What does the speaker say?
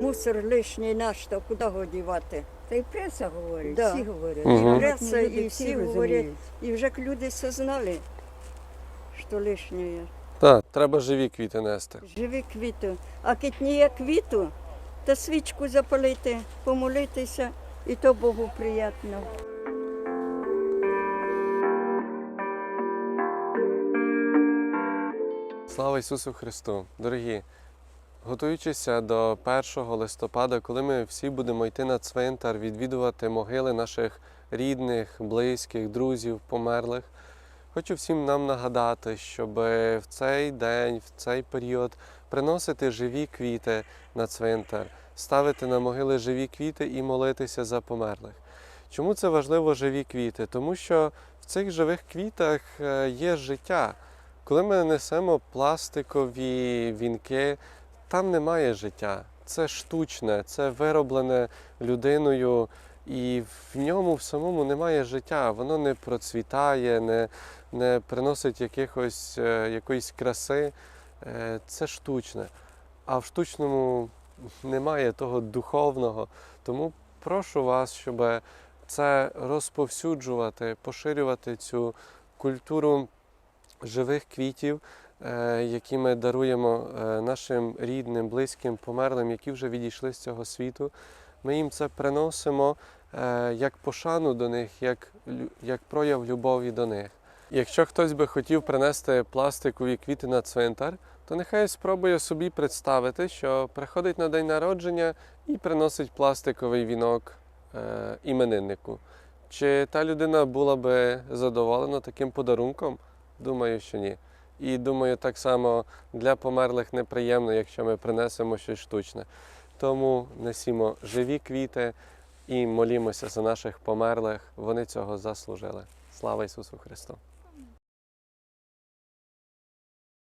мусор лишній наш, то куди його дівати? Та й преса говорить, Да. всі говорять. Мгм. Грамотні Преса люди і всі розуміють. говорять. І вже люди все знали, що лишнє. Так, треба живі квіти нести. Живі квіти. А китніє квіту, то свічку запалити, помолитися, і то Богу приємно. Слава Ісусу Христу! Дорогі! Готуючися до 1 листопада, коли ми всі будемо йти на цвинтар, відвідувати могили наших рідних, близьких, друзів, померлих, хочу всім нам нагадати, щоб в цей день, в цей період приносити живі квіти на цвинтар, ставити на могили живі квіти і молитися за померлих. Чому це важливо живі квіти? Тому що в цих живих квітах е, є життя. Коли ми несемо пластикові вінки, там немає життя. Це штучне, це вироблене людиною, і в ньому в самому немає життя. Воно не процвітає, не, не приносить якихось, е, якоїсь краси. Е, Це штучне. А в штучному немає того духовного. Тому прошу вас, щоб це розповсюджувати, поширювати цю культуру живих квітів, які ми даруємо е, нашим рідним, близьким, померлим, які вже відійшли з цього світу. Ми їм це приносимо е, як пошану до них, як, як прояв любові до них. Якщо хтось би хотів принести пластикові квіти на цвинтар, то нехай спробує собі представити, що приходить на день народження і приносить пластиковий вінок е, імениннику. Чи та людина була би задоволена таким подарунком? Думаю, що ні. І думаю, так само для померлих неприємно, якщо ми принесемо щось штучне. Тому несімо живі квіти і молімося за наших померлих. Вони цього заслужили. Слава Ісусу Христу!